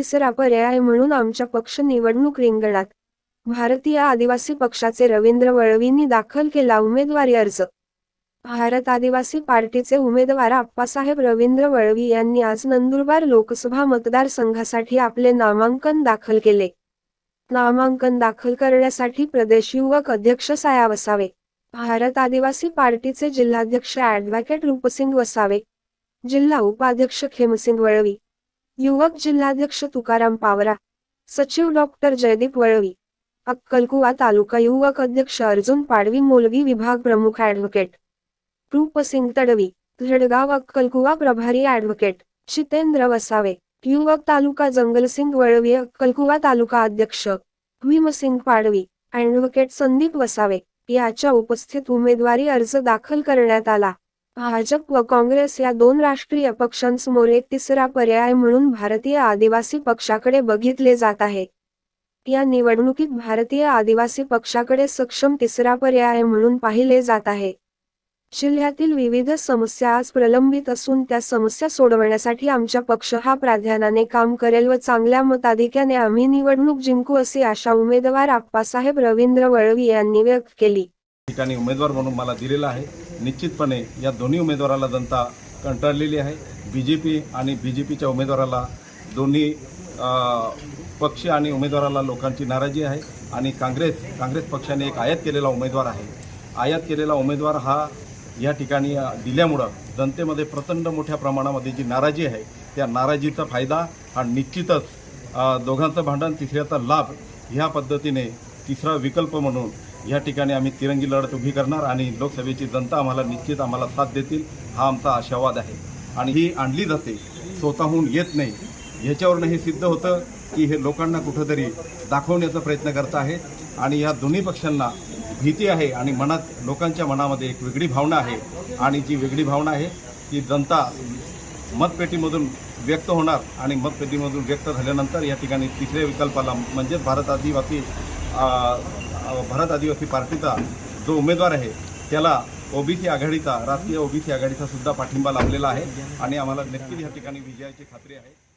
तिसरा पर्याय म्हणून आमच्या पक्ष निवडणूक रिंगणात. भारतीय आदिवासी पक्षाचे रवींद्र वळवींनी दाखल केला उमेदवारी अर्ज. भारत आदिवासी पार्टीचे उमेदवार आप्पासाहेब रवींद्र वळवी यांनी आज नंदुरबार लोकसभा मतदारसंघासाठी आपले नामांकन दाखल केले. नामांकन दाखल करण्यासाठी प्रदेश युवक अध्यक्ष साया वसावे भारत आदिवासी पार्टीचे जिल्हाध्यक्ष ॲडव्होकेट रूपसिंग वसावे जिल्हा उपाध्यक्ष खेमसिंग वळवी युवक जिल्हाध्यक्ष तुकाराम पावरा सचिव डॉक्टर जयदीप वळवी अक्कलकुवा तालुका युवक अध्यक्ष अर्जुन पाडवी मोलवी विभाग प्रमुख ॲडव्होकेट रूपसिंग तडवी धडगाव अक्कलकुवा प्रभारी ऍडव्होकेट जितेंद्र वसावे युवक तालुका जंगलसिंग वळवी अक्कलकुवा तालुका अध्यक्ष भीमसिंग पाडवी ॲडव्होकेट संदीप वसावे याच्या उपस्थित उमेदवारी अर्ज दाखल करण्यात आला. भाजप व काँग्रेस या दोन राष्ट्रीय पक्षांसमोर एक तिसरा पर्याय म्हणून भारतीय आदिवासी पक्षाकडे बघितले जात आहे. या निवडणुकीत भारतीय आदिवासी पक्षाकडे सक्षम तिसरा पर्याय म्हणून पाहिले जात आहे. जिल्ह्यातील विविध समस्या आज प्रलंबित असून त्या समस्या सोडवण्यासाठी आमच्या पक्ष हा प्राधान्याने काम करेल व चांगल्या मताधिक्याने आम्ही निवडणूक जिंकू अशी आशा उमेदवार आप्पासाहेब रवींद्र वळवी यांनी व्यक्त केली. ठिकाणी उमेदवार म्हणून मला दिलेला आहे. निश्चितपणे या दोन्ही उमेदवाराला जनता कंटाळलेली आहे. बी जे पी आणि बी जे पीच्या उमेदवाराला दोन्ही पक्ष आणि उमेदवाराला लोकांची नाराजी आहे आणि काँग्रेस काँग्रेस पक्षाने एक आयात केलेला उमेदवार आहे. आयात केलेला उमेदवार हा या ठिकाणी दिल्यामुळं जनतेमध्ये प्रचंड मोठ्या प्रमाणामध्ये जी नाराजी आहे त्या नाराजीचा फायदा हा निश्चितच दोघांचं भांडण तिसऱ्याचा लाभ ह्या पद्धतीने तिसरा विकल्प म्हणून या ठिकाणी आम्ही तिरंगी लढत उभी करणार आणि लोकसभेची जनता आम्हाला निश्चित आम्हाला साथ देतील हा आमचा आशावाद आहे. आणि ही आणली जाते स्वतःहून येत नाही. ह्याच्यावरनं हे सिद्ध होतं की हे लोकांना कुठंतरी दाखवण्याचा प्रयत्न करत आहे. आणि या दोन्ही पक्षांना भीती आहे आणि मनात लोकांच्या मनामध्ये एक वेगळी भावना आहे. आणि जी वेगळी भावना आहे ती जनता मतपेटीमधून व्यक्त होणार आणि मतपेटीमधून व्यक्त झाल्यानंतर या ठिकाणी तिसऱ्या विकल्पाला म्हणजेच भारत आदिवासी भारत आदिवासी पार्टीचा जो उमेदवार आहे त्याला ओबीसी आघाडीचा राष्ट्रीय ओबीसी आघाडीचा सुद्धा पाठिंबा लाभलेला आहे. आणि आम्हाला नक्कीच या ठिकाणी विजयाची खात्री आहे.